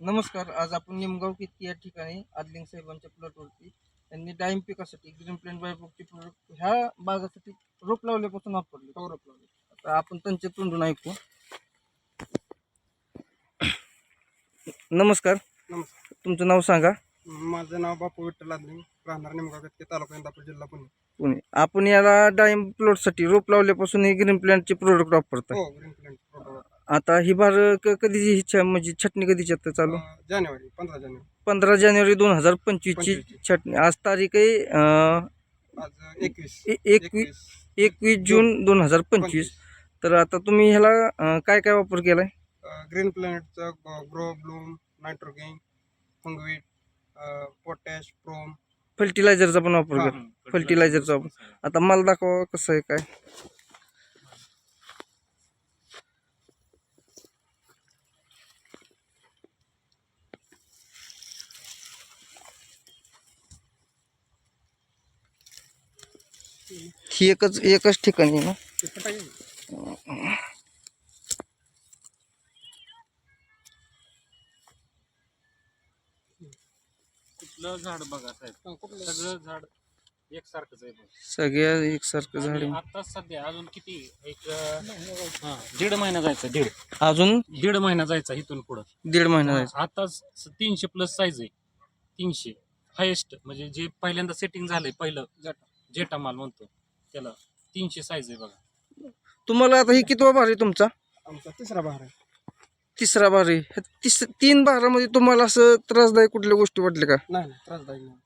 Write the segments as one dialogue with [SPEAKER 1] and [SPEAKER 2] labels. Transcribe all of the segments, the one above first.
[SPEAKER 1] नमस्कार आज आपण निमगाव किती या ठिकाणी आदलिंग साहेबांच्या प्लॉटवरती त्यांनी डाळिंब पिकासाठी ग्रीन प्लॅन्ट बायोप्रोडक्टचे प्रोडक्ट ह्या बागासाठी रोप लावल्यापासून वापरले. रोप लावले. आता आपण त्यांच्या तोंडून ऐकू. नमस्कार.
[SPEAKER 2] नमस्कार.
[SPEAKER 1] तुमचं नाव सांगा.
[SPEAKER 2] माझं नाव बापू विठ्ठल आदलिंग राहणार निमगाव गतके तालुका इंदापूर जिल्हा पुणे.
[SPEAKER 1] पुणे. आपण याला डाळिंब प्लॉटसाठी रोप लावल्यापासून हे ग्रीन प्लॅन्टचे प्रोडक्ट वापरतात
[SPEAKER 2] हो ग्रीन प्लॅन्ट प्रोडक्ट
[SPEAKER 1] आता ही बार क- कधीची इच्छा म्हणजे छटणी कधीची आता चालू?
[SPEAKER 2] जानेवारी पंधरा जानेवारी.
[SPEAKER 1] पंधरा जानेवारी दोन हजार पंचवीसची
[SPEAKER 2] पंचवीसची.
[SPEAKER 1] छटणी. आज तारीख आहे अं,
[SPEAKER 2] आज एकवीस.
[SPEAKER 1] ए- एकवीस. एकवीस जून दोन हजार पंचवीस. तर आता तुम्ही ह्याला अं, काय काय वापर केलाय?
[SPEAKER 2] ग्रीन प्लॅनेटचं ग्रो ब्लूम नायट्रोगेन फंगवीट पोटॅश प्रोम.
[SPEAKER 1] फर्टिलायझरचा पण वापर
[SPEAKER 2] हा.
[SPEAKER 1] केला. फर्टिलायझरचा वापर. आता मला दाखवा कसं आहे काय? ही एकच एकच ठिकाणी आहे ना.
[SPEAKER 3] कुठलं झाड बघा साहेब. सगळं झाड एकसारखंच आहे बघ.
[SPEAKER 1] सगळ्या एकसारखं झाड आहे.
[SPEAKER 3] आता सध्या अजून किती? एक हा, दीड महिना जायचा दीड.
[SPEAKER 1] अजून?
[SPEAKER 3] दीड महिना जायचा इथून पुढं.
[SPEAKER 1] दीड महिना जायचा.
[SPEAKER 3] आता स- तीनशे प्लस साईज आहे. तीनशे. हायेस्ट म्हणजे जे पहिल्यांदा सेटिंग झालंय पहिलं. जेटा माल म्हणतो. त्याला. तीनशे साईज आहे बघा.
[SPEAKER 1] तुम्हाला आता ही कितवा भार आहे तुमचा?
[SPEAKER 2] आमचा तिसरा बहार आहे.
[SPEAKER 1] तिसरा भार आहे. ह्या तिस तीन भारामध्ये तुम्हाला असं त्रासदायक कुठल्या गोष्टी वाटल्या का?
[SPEAKER 2] नाही नाही त्रासदायक नाही.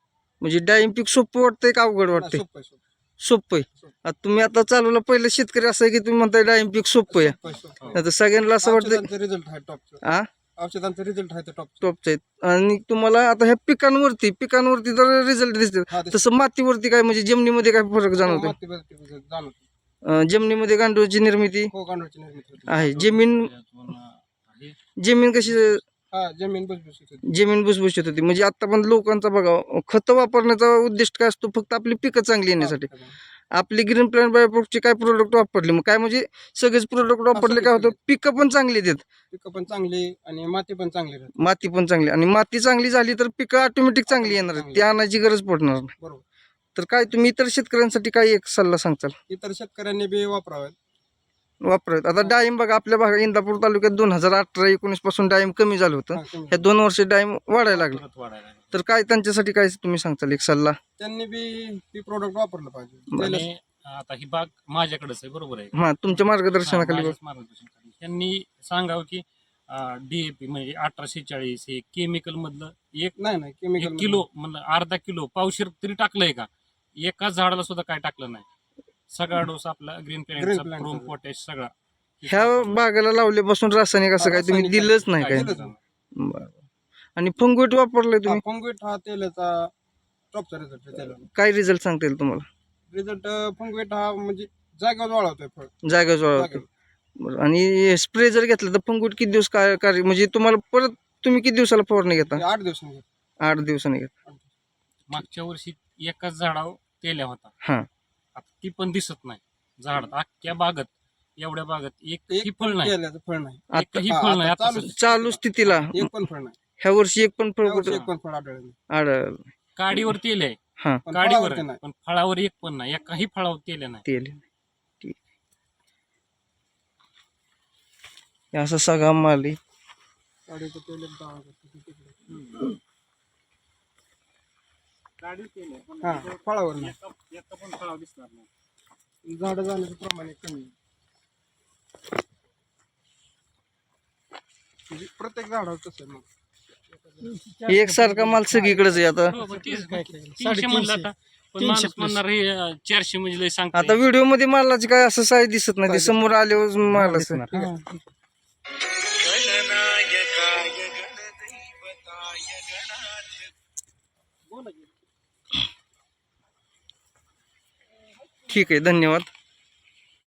[SPEAKER 1] म्हणजे डाळिंब पीक सोपं वाटतंय का अवघड
[SPEAKER 2] नाही,
[SPEAKER 1] वाटतंय?
[SPEAKER 2] सोपं आहे, सोपं
[SPEAKER 1] सोपं आहे. आता तुम्ही आता चालवलं पहिलं शेतकरी असं आहे की तुम्ही म्हणताय डाळिंब पीक सोपं आहे.
[SPEAKER 2] सोपं आहे, सोपं आहे.
[SPEAKER 1] आता सगळ्यांना असं वाटतं
[SPEAKER 2] रिझल्ट आहे टॉपचं
[SPEAKER 1] हा
[SPEAKER 2] औषधांचा रिझल्ट आहे टॉप
[SPEAKER 1] टॉपचं आहेत आणि तुम्हाला आता ह्या पिकांवरती पिकांवरती तर रिझल्ट दिसते
[SPEAKER 2] हा
[SPEAKER 1] तसं मातीवरती काय म्हणजे जमिनीमध्ये काय फरक जाणवतो? अं, जमिनीमध्ये गांडूळची निर्मिती?
[SPEAKER 2] हो गांडूळची निर्मिती
[SPEAKER 1] आहे. जमीन
[SPEAKER 3] हे
[SPEAKER 1] जमीन कशी
[SPEAKER 2] हा जमीन भुसभुशीत होते.
[SPEAKER 1] जमीन भुसभुशीत होती. म्हणजे आता पण लोकांचा बघा खत वापरण्याचा उद्देश काय असतो? फक्त आपली पिकं चांगली येण्यासाठी. आपली ग्रीन प्लॅन बायोप्रोडक्टचे काय प्रोडक्ट वापरले? मग काय म्हणजे सगळेच प्रोडक्ट वापरले काय होतं पिकं पण चांगली देत.
[SPEAKER 2] पिकं पण चांगली आणि माती पण चांगली राहते.
[SPEAKER 1] माती पण चांगली. आणि माती चांगली झाली तर पिकं ऑटोमॅटिक चांगली येणार आहेत. ती आणायची गरज पडणार नाही.
[SPEAKER 2] बरोबर.
[SPEAKER 1] तर काय तुम्ही इतर शेतकऱ्यांसाठी काय एक सल्ला सांगचाल
[SPEAKER 2] इतर शेतकऱ्यांनी बी वापरावेत.
[SPEAKER 1] वापरत. आता डाळिंब बघा आपल्या भागात इंदापूर तालुक्यात दोन हजार अठरा एकोणीसपासून डाळिंब कमी झालं होतं.
[SPEAKER 2] हा.
[SPEAKER 1] ह्या दोन वर्ष डाळिंब वाढायला लागलं.
[SPEAKER 3] परत वाढायला लागलं.
[SPEAKER 1] तर काय त्यांच्यासाठी काय तुम्ही सांगचाल एक सल्ला?
[SPEAKER 2] त्यांनी बी ती प्रोडक्ट वापरलं पाहिजे. त्याला-
[SPEAKER 3] आणि आता ही बाग माझ्याकडेच आहे बरोबर आहे.
[SPEAKER 1] हा तुमच्या मार्गदर्शनाखाली
[SPEAKER 3] माझ्याच मार्गदर्शनाखाली. त्यांनी सांगावं की डीएपी म्हणजे अठराशे चाळीस हे केमिकल मधलं एक
[SPEAKER 2] नाही नाही केमिकल
[SPEAKER 3] एक किलो म्हणलं अर्धा किलो पावशेर तरी टाकलंय का? एकाच झाडाला सुद्धा काय टाकलं नाही. सगळा डोस आपला ग्रीन
[SPEAKER 2] Green चा.
[SPEAKER 3] पोटॅश सगळा.
[SPEAKER 1] ह्या बागाला लावल्यापासून रासायनिक असं काय तुम्ही
[SPEAKER 2] रासायनिक
[SPEAKER 1] दिलंच नाही काय
[SPEAKER 2] दिलंच नाही.
[SPEAKER 1] बरं. आणि फंगवेट वापरलंय तुम्ही?
[SPEAKER 2] फंगवेट हा तेलाचा टॉपचा रिझल्ट आहे
[SPEAKER 1] काय रिझल्ट सांगता येईल तुम्हाला?
[SPEAKER 2] रिझल्ट फंगवेट हा म्हणजे जागेवर वाढवतोय फळ.
[SPEAKER 1] जागा
[SPEAKER 2] जागेवर.
[SPEAKER 1] बरं. आणि स्प्रे जर घेतलं तर फंगवेट किती दिवस काय कार्य म्हणजे तुम्हाला परत तुम्ही किती दिवसाला फवारणी घेता?
[SPEAKER 2] आठ दिवसांनी
[SPEAKER 1] आठ दिवसांनी घेता.
[SPEAKER 3] मागच्या वर्षी एकाच झाडावर तेल्या होता.
[SPEAKER 1] हा.
[SPEAKER 3] आता ती पण दिसत नाही. झाड अख्ख्या बागत एवढ्या बागत एक ही
[SPEAKER 2] एक
[SPEAKER 3] फळ नाही.
[SPEAKER 2] फळ नाही.
[SPEAKER 1] आता
[SPEAKER 3] एकही
[SPEAKER 2] हा,
[SPEAKER 3] फळ
[SPEAKER 2] आता
[SPEAKER 3] नाही. आता
[SPEAKER 2] चालू-
[SPEAKER 3] सध्या.
[SPEAKER 1] चालू स्थितीला
[SPEAKER 2] एक पण फळ नाही.
[SPEAKER 1] ह्या वर्षी एक पण फळ
[SPEAKER 2] एक पण फळ आढळलं नाही.
[SPEAKER 1] आढळलं
[SPEAKER 3] काडीवर तेल आहे
[SPEAKER 1] हा.
[SPEAKER 2] पण
[SPEAKER 3] काडीवर
[SPEAKER 2] फळावरती
[SPEAKER 3] आहे,
[SPEAKER 2] नाही.
[SPEAKER 3] पण फळावर एक पण नाही. एकाही फळावर तेल नाही.
[SPEAKER 1] तेल ठीक. हे असं सगळा माल आहे.
[SPEAKER 2] काडीचं तेल एक दहा हजार. हा. फळावर नाही.
[SPEAKER 3] एका पण फळावर दिसणार नाही.
[SPEAKER 2] झाडं जाण्याचं प्रमाण कमी. म्हणजे प्रत्येक झाडावर तसं आहे मग.
[SPEAKER 1] एकसारखा माल सगळीकडेच आहे आता.
[SPEAKER 3] हो, पण तेच तीनशे म्हणलं आता. पण माणूस म्हणणार हे अं, चारशे म्हणजे लय सांगता
[SPEAKER 1] आता व्हिडिओमध्ये मालाची काय असं साईज दिसत नाही ते समोर आल्यावर माल असं. ठीक आहे धन्यवाद.